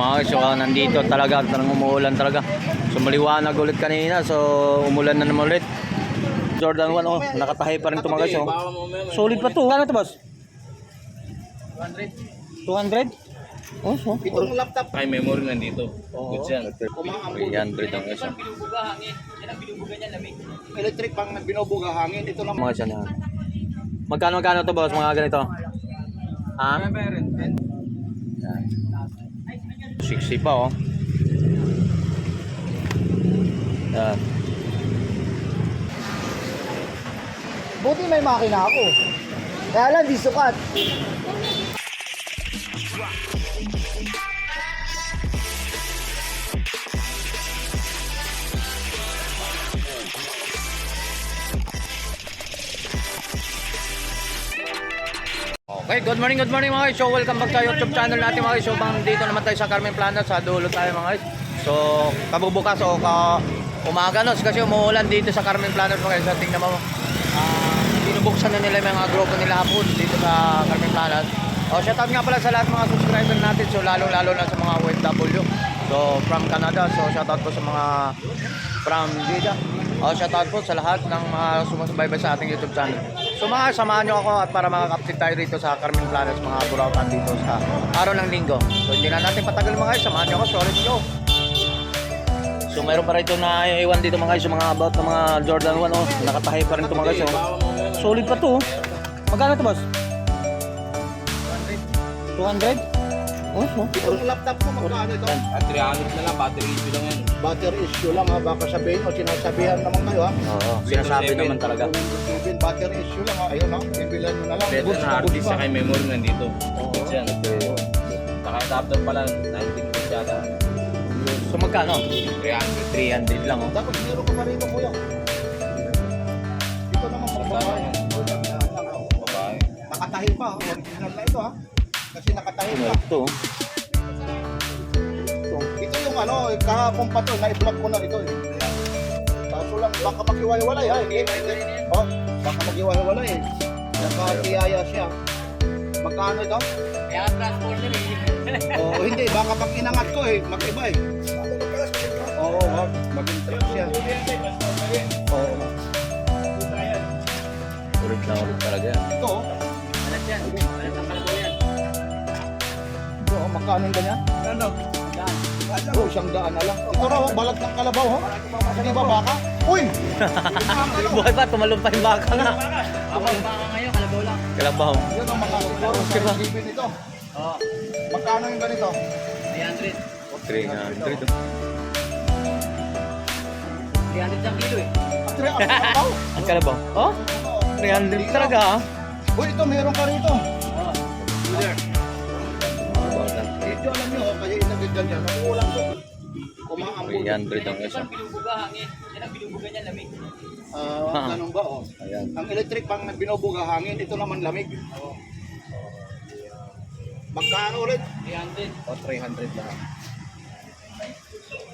mga guys, so ah, nandito talaga, talagang umuulan talaga. So maliwanag ulit kanina, so umulan na naman ulit. Jordan 1, oh, nakatahi pa rin ito mga guys. Oh. Solid pa to. Ano to boss? 200. 200? Oh, oh. Itong laptop, Ay, memory nandito. Good yan. 300 ang guys. oh. electric pang binubuga hangin. Ito naman. Mga siya na. Magkano magkano to boss, mga ganito? Ha? Yan. 60 pa oh. Yan. Buti may makina ako. Kaya lang, di sukat. Okay, good morning, good morning mga guys. So, welcome back sa YouTube channel natin mga guys. So, bang dito naman tayo sa Carmen Plana, sa dulo tayo mga guys. So, kabubukas o ka umaga no, kasi umuulan dito sa Carmen Plana mga guys. So, tingnan mo. Ah, binubuksan na nila yung mga grupo nila hapon dito sa Carmen Plana. O, shoutout nga pala sa lahat mga subscriber natin. So, lalo-lalo na sa mga OFW. So, from Canada. So, shoutout po sa mga from Jeddah. O, shoutout po sa lahat ng mga sumusubaybay sa ating YouTube channel. So mga samahan nyo ako at para makaka-update tayo dito sa Carmen Planet mga burautan dito sa araw ng linggo. So hindi na natin patagal mga guys, samahan nyo ako. So let's go! So mayroon pa rito na iwan dito mga guys, yung mga about ng mga Jordan 1 oh. Nakatahi pa rin ito mga guys oh. Solid pa to oh. Magkano to boss? 200? Oh, oh. Itong laptop ko, magkano ito? At 300 na lang, battery issue lang yan. Battery issue lang ha. Baka sabihin o sinasabihan naman kayo ha. Oo, sinasabi naman talaga. Even battery issue lang ha. Ayun ha. Bibilan nyo na lang. Better na pa. sa kay memory nandito. Good yan. Saka adapter pala, 19 volts yata. So magkano? 300. 300 lang oh. Dapat meron ko pa rito kuya. Ito naman mga babae. Nakatahi pa. ha. Original na ito ha. Kasi nakatahi Ano pa. ito? Oh. Ito yung ano, eh, kahapon pa to, na-vlog ko na ito eh. Kaso lang, baka maghiwa-hiwalay ha. Hindi, hindi. Oh, baka maghiwa-hiwalay eh. Nakatiyaya siya. Magkano ito? Kaya transporter eh. Oo, hindi. Baka pag inangat ko eh, mag-iba eh. Oo, oh, maging trip siya. Oo. Ulit na ulit talaga yan. Ito oh. Alat yan. Alat ang kalabaw yan. Ito oh, magkano yung ganyan? Ano? Oh, isang daan na lang. Ito raw, oh, balat ng kalabaw oh. Hindi ba baka? Uy! Buhay pa, tumalong pa yung baka nga. Ako, baka ngayon, kalabaw lang. Kalabaw. Yan ang sa Diba? nito. Oo. Magkano yung ganito? 300. 300. 300 ang kilo eh. At three, ang kalabaw? Ang kalabaw? Oh? 300 talaga ah. Uy, ito meron ka rito. Oo. Cooler. Ito alam nyo, oh, kaya inagad ganyan. Kumaambon. 300 ang isa. Yan ang binubuga niya, lamig. Ah, ganun ba oh? Ayan. Ang electric pang binubuga hangin, ito naman lamig. Magkano ulit? 300. O, 300 lang.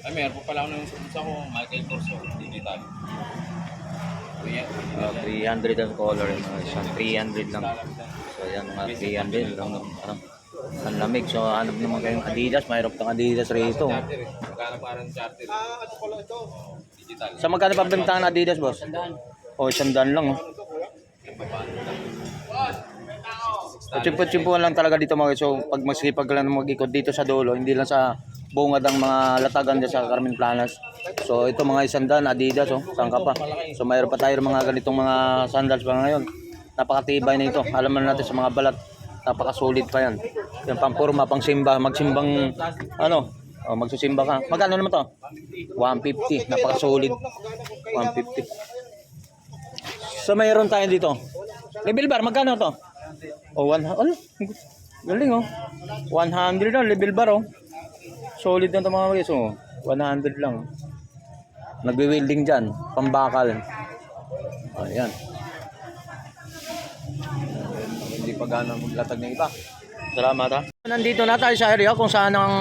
Ay, meron pa pala ako ng sa ko, Michael Corso, digital. Kuya, Ah, 300 ang color. Uh, isang 300 lang. So yan mga 300 lang. Ano, ang lamig. So hanap naman kayong Adidas. Mayroon pang Adidas rito. charter eh. Magkano parang charter? Ah, ano pala ito? Digital. Sa magkano pa bentahan ng Adidas boss? O isang daan lang. Oh. Ano to, kuya? So chimpo-chimpuan lang talaga dito mga. So pag masipag lang mag-ikot dito sa dulo, hindi lang sa bungad ang mga latagan dyan sa Carmen Planas. So ito mga isang daan, Adidas oh, saan ka pa. So mayroon pa tayo ng mga ganitong mga sandals pa ngayon. Napakatibay na ito. Alam mo natin sa mga balat, napakasulit pa yan. Yung pampurma, pang simba, magsimbang ano, oh, magsusimba ka. Magkano naman to? 150, napakasulit. 150. So mayroon tayo dito. Level bar, magkano to? Oh, one, ano? Galing oh. 100 na, level bar oh. Solid na ito mga guys oh. 100 lang. Nagbe-welding dyan, pambakal. Ayan. Hindi pa gana maglatag ng iba. Salamat ha. Nandito na tayo sa area kung saan ang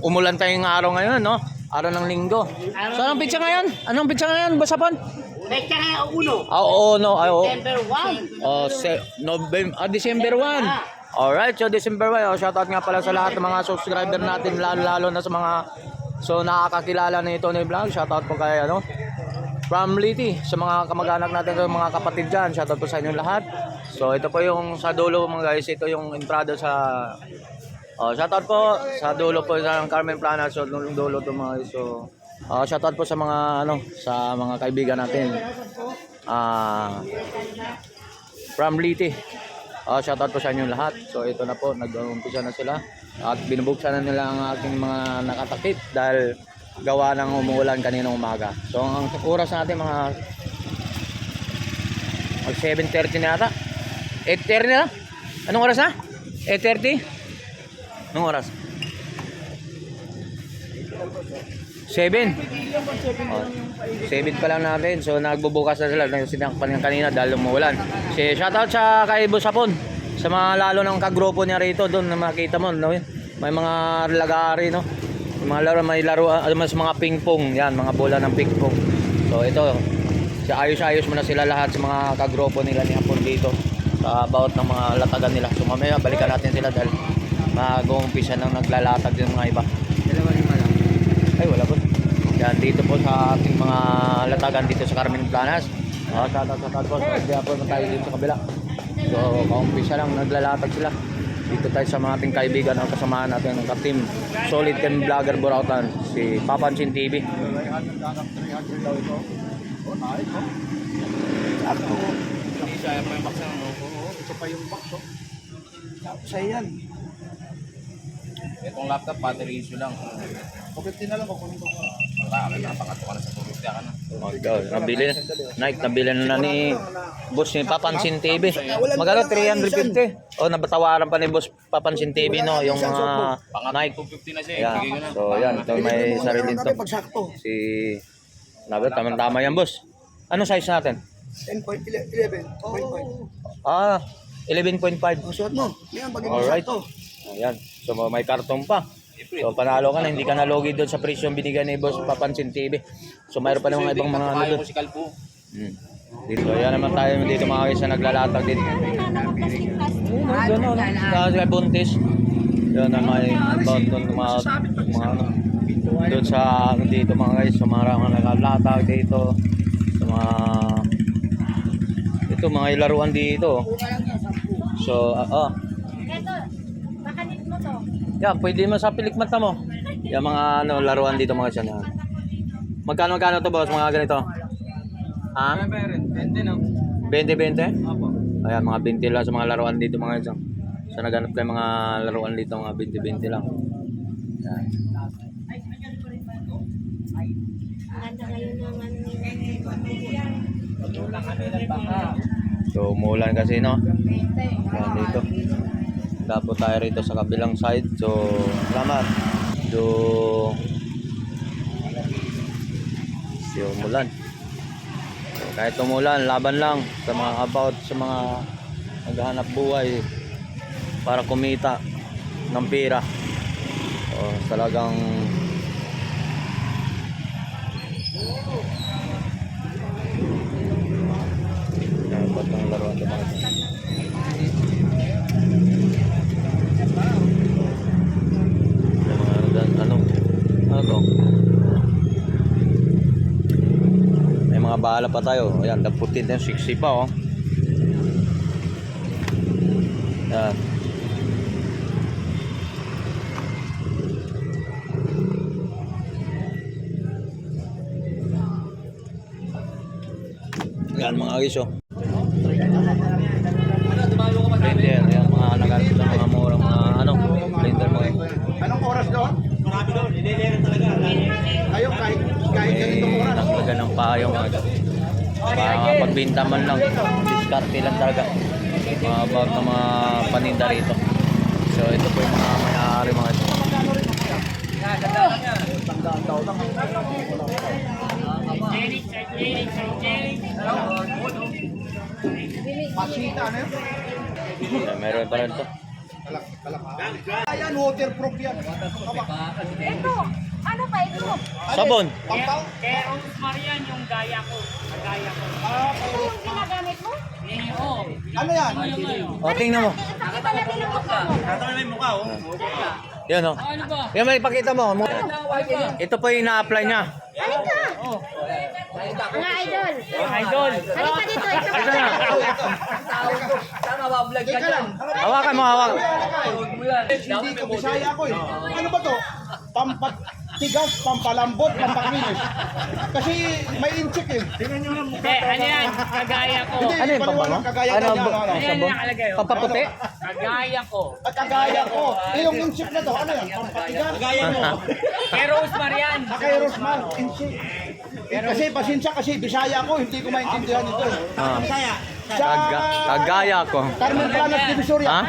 umulan tayong araw ngayon, no? Araw ng linggo. Saan ang pizza ngayon? Anong pizza ngayon, Basapon? Pecha nga uno. Ah, oo, no. Ay, oo. December 1. Oh, se- November, ah, December 1. Alright, so December 1, oh, shoutout nga pala sa lahat ng mga subscriber natin, lalo-lalo na sa mga so nakakakilala na ito ni Vlog. Shoutout po kay ano, from Liti, sa mga kamag-anak natin, sa mga kapatid dyan. Shoutout po sa inyo lahat. So ito po yung sa dulo mga guys, ito yung entrada sa Oh, shoutout po sa dulo po sa Carmen Plana, so dulo dulo to mga guys. So oh, shoutout po sa mga ano, sa mga kaibigan natin. Ah, from Liti. Uh, shoutout po sa inyo lahat. So ito na po, nag-umpisa na sila. At binubuksan na nila ang aking mga nakatakip dahil gawa ng umuulan kaninang umaga. So ang oras natin mga mag 7.30 na yata. 8.30 na? Anong oras na? 8.30? Anong oras? 7. Oh, 7 pa lang natin. So nagbubukas na sila. Sinakpan yung kanina dahil umuulan. Si shoutout sa kay Boss Hapon. Sa mga lalo ng kagrupo niya rito doon na makita mo. No? May mga lagari no. May mga laro, may laro, ah, mas mga ping pong. Yan, mga bola ng ping pong. So ito, sa ayos-ayos mo na sila lahat sa mga kagrupo nila ni Hapon dito. Sa about ng mga latagan nila. So mamaya balikan natin sila dahil mag-uumpisa nang naglalatag yung mga iba. Dalawa lima lang. Ay, wala po. Yan, dito po sa ating mga latagan dito sa Carmen Planas. Oh, sa sa atas po. Tayo dito sa kabila. So, kaumpisa lang, naglalatag sila. Dito tayo sa mga ating kaibigan ang kasamahan natin ng ka-team Solid Can Vlogger Borautan, si Papansin TV. Ito pa yung box, oh. Sa yan. Itong laptop, battery issue lang. Pagkati na lang ako nito. Wala, na pangatlo ka na sa tulog ka na. Oh, ikaw, nabili na. Nike, nabili na na ni Boss ni Papansin TV. Magkano 350? Oh, nabatawaran pa ni Boss Papansin TV no, yung mga Nike. 250 na siya. Ko na. So, yan, ito may sarili to. Pagsakto. Si Nabi, tama-tama yan, boss. Ano size natin? 10.11. Oh. Ah, 11.5. Ang suot mo. Yan, pag Alright. sakto. Ayan. So may karton pa. So panalo ka na, hindi ka nalogi doon sa presyo binigay ni Boss Papansin TV. So mayroon pa namang ibang mga ano doon. Hmm. Dito, yan naman tayo dito mga kaysa naglalatag din. Ganun, kasi kay Buntis. Yan na may about doon mga, mga ano. Doon sa ano dito mga guys, sa mga mga naglalatag dito. Sa mga ito mga ilaruan dito. So, ah, ah. Makanit mo to. Yan, pwede mo sa pilikmat na mo. Yung mga ano, laruan dito mga siya. Magkano magkano to boss, mga ganito? Ha? 20 no? 20-20? Opo. Ayan, mga 20 lang sa mga laruan dito mga isang. So naghanap kayo mga laruan dito, mga 20-20 lang. Ayan. So umulan kasi no. Ayan dito. Dapo tayo rito sa kabilang side. So, salamat. So, si umulan. So, kahit umulan, laban lang sa mga about sa mga naghahanap buhay para kumita ng pira. O, talagang dapat ang ito. Yung mga gan- ano, ano? May mga bahala pa tayo. Ayan, nagputin na 60 pa oh. Yan. Yan mga agis oh. Blender, yan mga nagamit ng mga murang mga ano, blender mga Anong oras doon? Doon. talaga. Kayo, kahit, kahit ganitong oras. nakalaga ng payo mga para pagbinta man lang diskarte lang talaga mga ng mga paninda rito so ito po yung mga may-ari mga ito meron pa rin to Ayan, waterproof yan. Ito, ano pa ito? sabon Rose Marian yung gaya ko. Gaya ko. Ah, Ito yung ginagamit mo? Ano yan? O, tingnan mo. Ipakita natin ang mukha mo. Yan o. Yan, may pakita mo. Mo- Ito po yung na-apply niya. Halika! Mga idol! Idol! Halika dito, Ito na. Teka lang. Hawakan mo, hawakan. Hindi ko bisaya ako eh. Ano ba to? Pampatigas, pampalambot, pampakinis. Kasi may inchik eh. Eh, ano yan? Kagaya ko. Hindi, Ano yung pabango? kagaya Ano, ano, ano. Sabon? yung nakalagay. oh. Pampaputi? Kagaya ko. At kagaya ko. Eh, yung inchik na to, ano yan? Pampatigas? Kagaya mo. Kay Rosemar yan. Kay Rosman, inchik. Eh, kasi pasensya kasi bisaya ako, hindi ko maintindihan ito. Ah. Sa Kaga, kagaya ko. Carmen Planas Divisoria. Ha?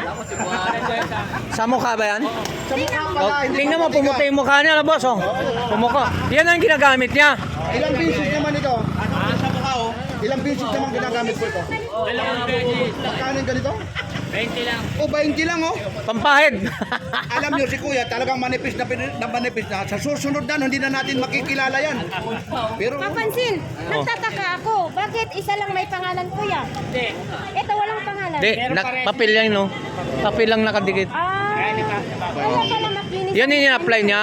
Sa mukha ba yan? Sa mukha pala, hindi tingnan mo, pumuti yung mukha niya, boss. Oh. Pumuko. Yan ang ginagamit niya. Ilang beses naman ito? Sa mukha oh. Ilang beses naman ginagamit ko ito? Dalawang beses. Magkano yung ganito? 20 lang. O, 20 lang oh. Pampahid. Alam niyo si Kuya, talagang manipis na, pin- na manipis na. Sa susunod na, hindi na natin makikilala yan. Pero, Papansin, nagtataka ako. Bakit isa lang may pangalan kuya? Hindi. Ito walang pangalan. Di, na, papel yan, no? Papel lang nakadikit. Ah, kaya pala makinis. Yan yung in-apply niya.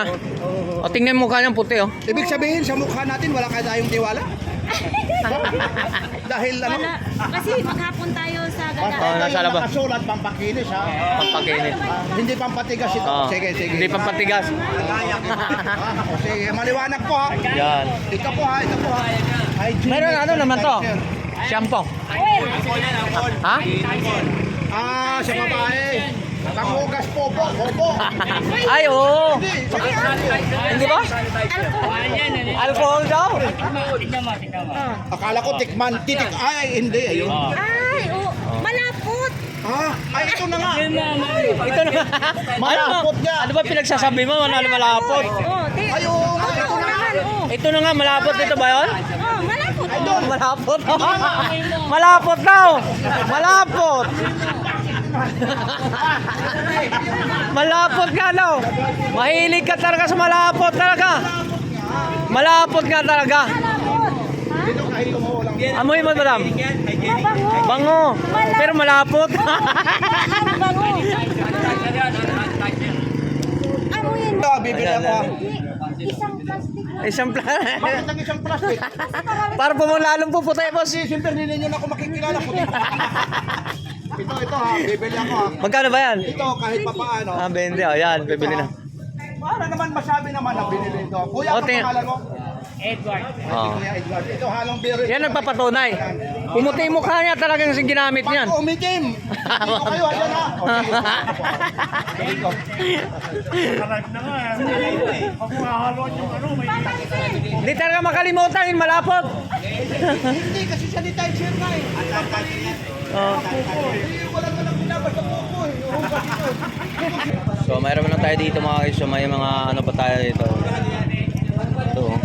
O, tingnan mo mukha niya puti, oh. ibig sabihin, sa mukha natin, wala ka tayong tiwala? Dahil ano? Wala. Kasi maghapon tayo sa Oh, gala. Basta nasa yung labas. nakasulat, pampakinis ha. Pampakinit. Ah, hindi pampatigas ito. Oh, sige, sige. Hindi pampatigas. Ah, o sige, maliwanag po ha. Yan. Ito po ha, ito po ha. Hygienic Meron ano naman to? sanitizer. Shampoo. Ha? Ah, sa babae. Panghugas po po, po. Ay, oo. Hindi, ah. Ba? Ano. Alcohol daw. Akala ko tikman, titik. Ay, hindi. Ayun. Ay, oh, malapot. Ah, ay, ito na nga. Na. Ito na. Malapot ano, niya. ano ba pinagsasabi mo? Ano malapot? Oh. Ay, oo nga, ito Oo na nga. naman, oh. Ito na nga, malapot ito ba yun? Oh, malapot. Oh, malapot. malapot daw. Malapot. Malapot nga daw. Mahilig ka talaga sa malapot talaga. Malapot nga talaga. Amoy mo, madam. Mabango. Bango. Pero malapot. Amuyin mo. Bibili ako Isang plastic. Isang. Bakit ang isang plastic? Para po mo lalong puputi, boss. Siyempre hindi ninyo na ako makikilala. Puti. ito, ito ha. Bibili ako ha. Magkano ba yan? Ito kahit papaano. Ah, 20. Oh, yan. Bibili na. Para naman masabi naman na binili ito. Kuya, O, ano ting- pangalan mo? Edward. Oh. Kuya Edward. Ito halong beer. Yan nagpapatunay. Pumuti yung mukha niya talagang ginamit niyan. Pag umitim. Dito kayo, ayan ha. O, sige. Dito. Hindi talaga makalimutan yung malapot. Hindi, kasi sanitizer na eh. Oh. Eh, lang eh. Ito. So, mayroon na tayo dito mga guys. So, may mga ano pa tayo dito. Ito. oh.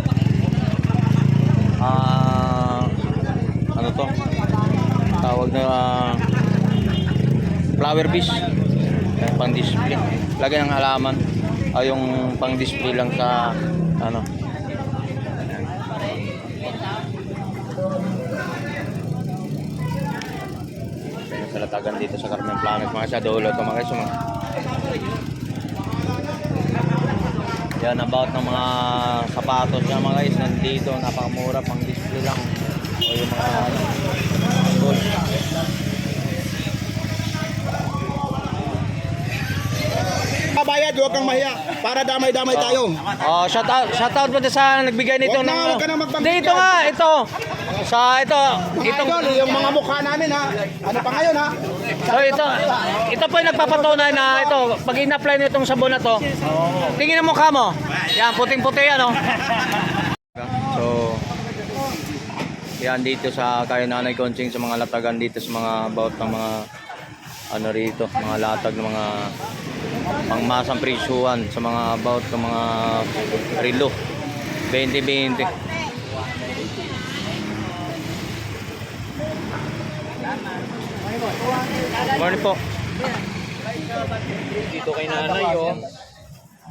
Ah, ano to? Tawag na ah, flower fish. Yan, pang display. Lagyan ng halaman. Ay, yung pang display lang sa ano. Talatagan dito sa Carmen Planet mga sa dulo ito mga guys. Mga yan about ng mga sapatos na mga guys nandito napakamura pang display lang o yung mga ano, gold. Kabayad, huwag kang mahiya. Para damay-damay tayo. Oh, shout out, shout out po sa nagbigay nito Huwag na, ng huwag ka na magbanggit Dito nga, ito. Sa ito, itong idol, yung mga mukha namin ha. Ano pa ngayon ha? So ito, ito po yung nagpapatunay na ito, pag in-apply nyo itong sabon na to, tingin ang mukha mo. Yan, puting-puti yan, oh. So, yan dito sa kayo nanay Conching sa mga latagan dito sa mga about ng mga ano rito, mga latag ng mga pangmasang presyuhan sa mga about ng mga relo. 20-20. Morning po. Dito kay nanay oh.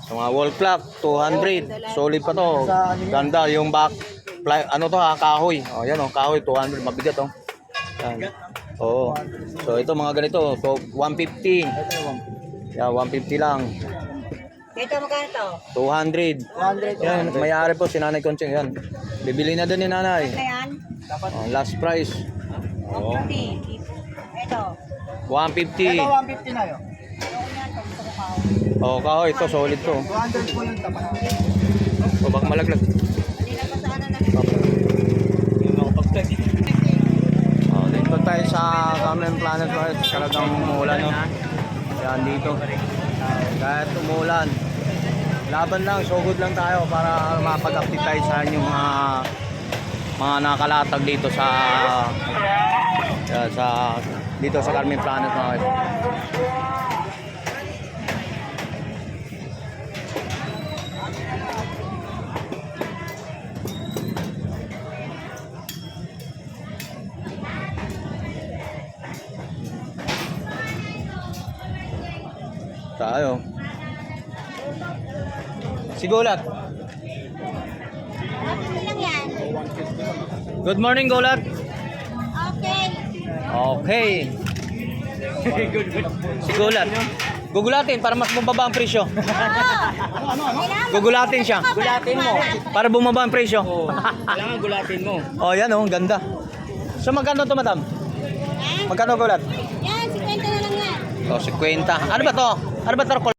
Sa mga wall clock, 200. Solid pa to. Ganda yung back. Ply, ano to ha, kahoy. Oh, yan oh, kahoy 200 mabigat oh. Yan. Oo. So ito mga ganito, so 150. Ito yung Yeah, 150 lang. Ito magkano to? 200. 100. Yan, may-ari po si Nanay Conching. Yan. Bibili na din ni Nanay. Ayan. Oh, last price. Oo. Ito. 150. 150 na yun. Oh, kahoy, ito solid to. 200 po yung tapat. So baka malaglag. Hindi na pa na. Oh, dito tayo sa Cameron Planet Forest. Talagang umulan, no? Yan dito. Kahit umulan. Laban lang, so good lang tayo para mapag-update tayo sa inyong mga mga nakalatag dito sa yan, sa dito sa Carmen Planet mga guys. Tayo. Sigulat. Ano? Good morning, Gulat. Okay. Okay. Sigulat. Gugulatin para mas bumaba ang presyo. Gugulatin siya. Gulatin mo. Para bumaba ang presyo. Kailangan gulatin mo. Oh, yan oh, ang ganda. So magkano to, madam? Magkano gulat? Yan, 50 na lang yan. Oh, 50. Ano ba to? Ano ba to?